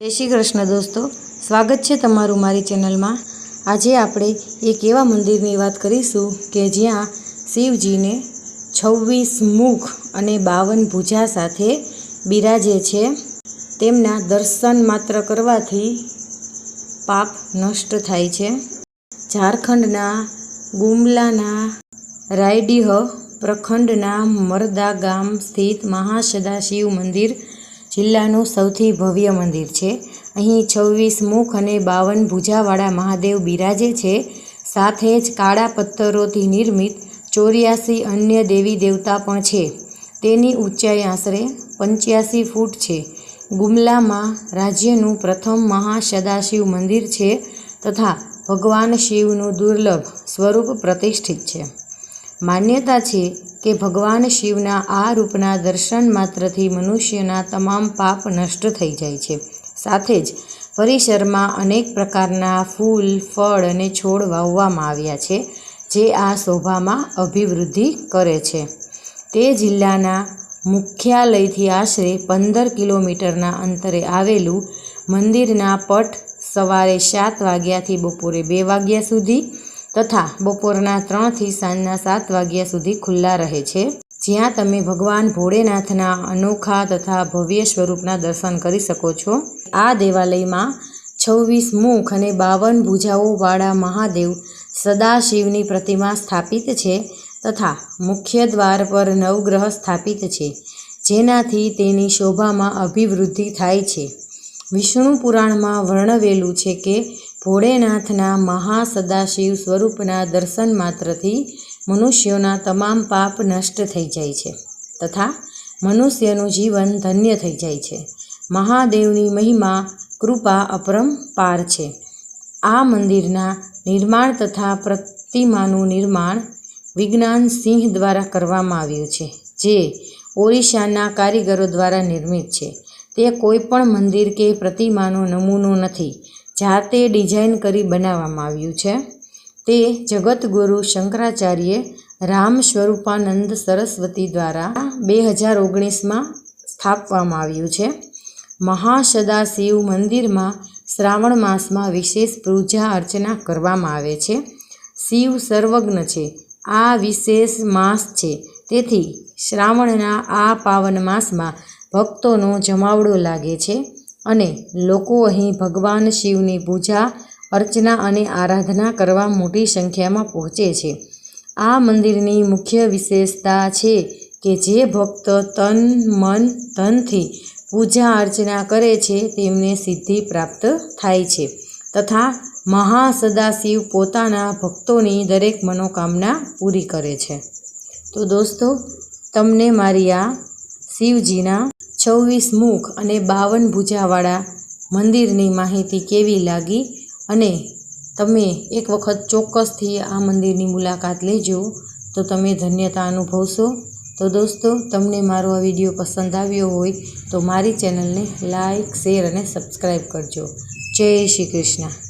જય શ્રી કૃષ્ણ દોસ્તો, સ્વાગત છે તમારું મારી ચેનલમાં. આજે આપણે એક એવા મંદિરની વાત કરીશું કે જ્યાં શિવજીને છવ્વીસ મુખ અને બાવન ભુજા સાથે બિરાજે છે. તેમના દર્શન માત્ર કરવાથી પાપ નષ્ટ થાય છે. ઝારખંડના ગુમલાના રાયડીહ પ્રખંડના મરદા ગામ સ્થિત મહાસદાશિવ મંદિર જિલ્લાનું સૌથી ભવ્ય મંદિર છે. અહીં છવ્વીસ મુખ અને બાવન ભુજાવાળા મહાદેવ બિરાજે છે. સાથે જ કાળા પથ્થરોથી નિર્મિત ચોર્યાસી અન્ય દેવી દેવતા પણ છે. તેની ઊંચાઈ આશરે પંચ્યાસી ફૂટ છે. ગુમલામાં રાજ્યનું પ્રથમ મહાસદાશિવ મંદિર છે તથા ભગવાન શિવનું દુર્લભ સ્વરૂપ પ્રતિષ્ઠિત છે. માન્યતા છે કે ભગવાન શિવના આ રૂપના દર્શન માત્રથી મનુષ્યના તમામ પાપ નષ્ટ થઈ જાય છે. સાથે જ પરિસરમાં અનેક પ્રકારના ફૂલ, ફળ અને છોડ વાવવામાં આવ્યા છે, જે આ શોભામાં અભિવૃદ્ધિ કરે છે. તે જિલ્લાના મુખ્યાલયથી આશરે પંદર કિલોમીટરના અંતરે આવેલું મંદિરના પટ સવારે સાત વાગ્યાથી બપોરે બે વાગ્યા સુધી તથા બપોરના ત્રણથી સાંજના સાત વાગ્યા સુધી ખુલ્લા રહે છે. જ્યાં તમે ભગવાન ભોળેનાથના અનોખા તથા ભવ્ય સ્વરૂપના દર્શન કરી શકો છો. આ દેવાલયમાં છવ્વીસ મુખ અને બાવન ભૂજાઓવાળા મહાદેવ સદાશિવની પ્રતિમા સ્થાપિત છે તથા મુખ્ય દ્વાર પર નવગ્રહ સ્થાપિત છે, જેનાથી તેની શોભામાં અભિવૃદ્ધિ થાય છે. વિષ્ણુ પુરાણમાં વર્ણવેલું છે કે ભોળેનાથના મહાસદાશિવ સ્વરૂપના દર્શન માત્રથી મનુષ્યોના તમામ પાપ નષ્ટ થઈ જાય છે તથા મનુષ્યનું જીવન ધન્ય થઈ જાય છે. મહાદેવની મહિમા કૃપા અપરંપાર છે. આ મંદિરના નિર્માણ તથા પ્રતિમાનું નિર્માણ વિજ્ઞાન સિંહ દ્વારા કરવામાં આવ્યું છે, જે ઓરિસ્સાના કારીગરો દ્વારા નિર્મિત છે. તે કોઈ પણ મંદિર કે પ્રતિમાનો નમૂનો નથી જાતે ડિઝાઇન કરી બનાવવામાં આવ્યું છે. તે જગતગુરુ શંકરાચાર્ય રામ સ્વરૂપાનંદ સરસ્વતી દ્વારા બે હજાર ઓગણીસમાં સ્થાપવામાં આવ્યું છે. મહાસદાશિવ મંદિરમાં શ્રાવણ માસમાં વિશેષ પૂજા અર્ચના કરવામાં આવે છે. શિવ સર્વજ્ઞ છે. આ વિશેષ માસ છે. તેથી શ્રાવણના આ પાવન માસમાં ભક્તોનો જમાવડો લાગે છે. અને લોકો અહીં ભગવાન શિવની પૂજા, અર્ચના અને આરાધના કરવા મોટી સંખ્યામાં પહોંચે છે. આ મંદિરની મુખ્ય વિશેષતા છે કે જે ભક્ત તન, મન, ધનથી પૂજા અર્ચના કરે છે તેમને સિદ્ધિ પ્રાપ્ત થાય છે તથા મહાસદાશિવ પોતાના ભક્તોની દરેક મનોકામના પૂરી કરે છે. તો દોસ્તો, તમને મારી આ શિવજીના છવ્વીસ મુખ અને બાવન ભુજાવાળા મંદિરની માહિતી કેવી લાગી? અને તમે એક વખત ચોક્કસથી આ મંદિરની મુલાકાત લેજો, તો તમે ધન્યતા અનુભવશો. તો દોસ્તો, તમને મારો આ વીડિયો પસંદ આવ્યો હોય, તો મારી ચેનલને લાઈક, શેર અને સબસ્ક્રાઈબ કરજો. જય શ્રી કૃષ્ણ.